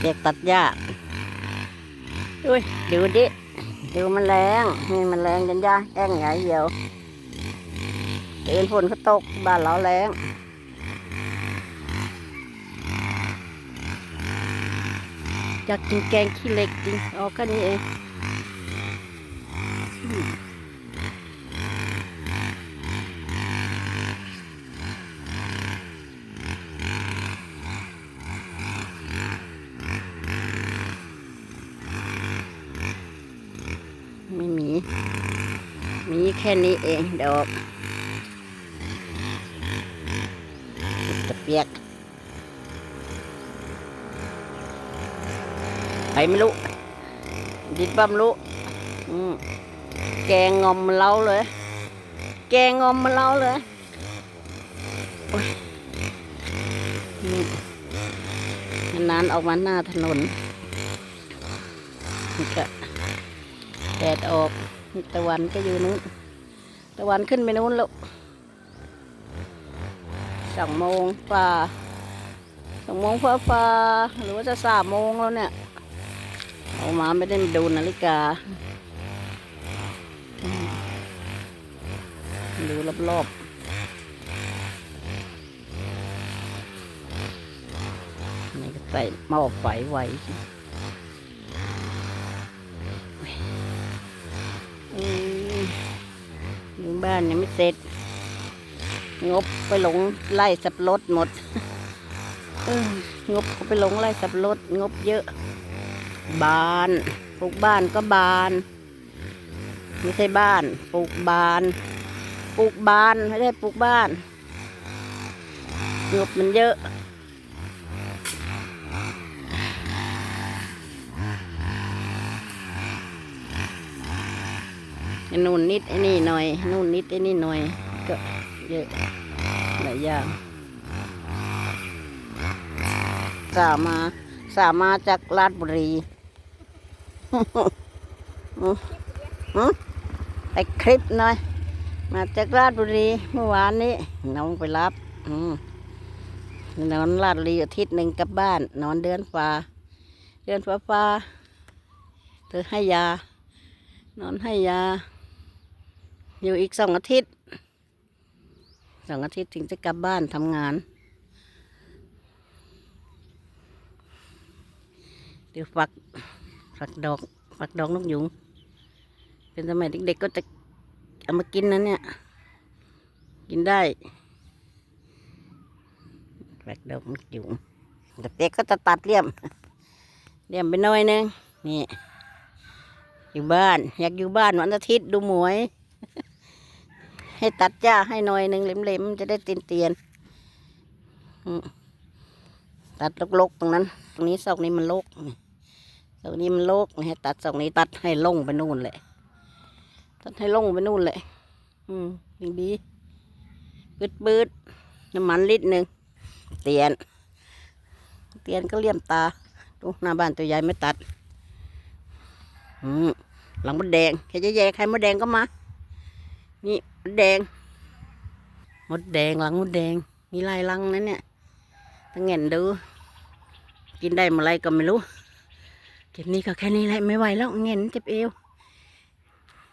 เด็กตัดหญ้าอุ้ยดูดิดูมันแรงนี่มันแรงจนหญ้าแห้งใหญ่เหี่ยวเดินฝนเขาตกบ้านเราแรงอยากกินแกงขี้เหล็กจริงเอาแค่นี้เอง ไม่มี มีแค่นี้เองดอกตะเปียก ไปไม่รู้ ดิดบำรู้แกงงอมเล้าเลย แกงงอมเล้าเลยนานออกมาหน้าถนนก็ แดดออกตะวันก็อยู่นู้นตะวันขึ้นไปนู้นแล้วสองโมงฝ่าสองโมงฟ้าฟ้าหรือว่าจะสามโมงแล้วเนี่ยออกมาไม่ได้ดูนาฬิกา ดูรอบๆนี่ก็ใส่หม้อไฟไว้ อืมอยู่บ้านยังไม่เสร็จ งบไปหลงไล่สับรถหมดเอองบก็ไปหลงไล่สับรถงบเยอะ บานปลูกบ้านก็บาน ไม่ใช่บ้าน ปลูกบานปลูกบานไม่ได้ปลูกบ้านงบมันเยอะ นู่นนิดไอ้นี่หน่อยนู่นนิดไอ้นี่หน่อย ก็เยอะหลายอย่างสามาสามาจากลาดบุรีอืมอืมแต่คลิปหน่อย มาจากราชบุรีเมื่อวานนี้น้องไปรับนอนราชบุรีอาทิตย์หนึ่งกลับบ้าน นอนเดือนฟ้า เดือนฟ้าฟ้าเธอให้ยา นอนให้ยา อยู่อีกสองอาทิตย์สองอาทิตย์ถึงจะกลับบ้านทำงาน เดี๋ยวฝักฝักดอกฝักดอกนกยุง เป็นสมัยเด็กๆก็จะเอามากินนะเนี่ย กินได้ฝักดอกนกยุงเด็กๆก็จะตัดเลี่ยมเลี่ยมไปหน่อยนึงนี่อยู่บ้าน อยากอยู่บ้านวันอาทิตย์ดูหมวย ให้ตัดหญ้าให้หน่อยหนึ่งเหล็มๆจะได้เตียนเตียนตัดลกๆตรงนั้น ตรงนี้ซอกนี้มันลกนี่อกนี้มันลกให้ตัดซอกนี้ตัดให้ลงไปนู่นแหละ ตัดให้ลงไปนู่นแหละ อืมดีดีบืดบืดน้ำมันลิตรหนึ่งเตียน เตียนก็เลี่ยมตาดูหน้าบ้านตัวใหญ่ไม่ตัด อืมหลังมดแดงใครจะแย่ใครมดแดงก็มา นี่มดแดง มดแดงหลังมดแดง มีลายลังนั่นเนี่ยตั้งเงินดู กินได้เมื่อไรก็ไม่รู้เก็บนี้ก็แค่นี้แหละไม่ไหวแล้วเงินเจ็บเอว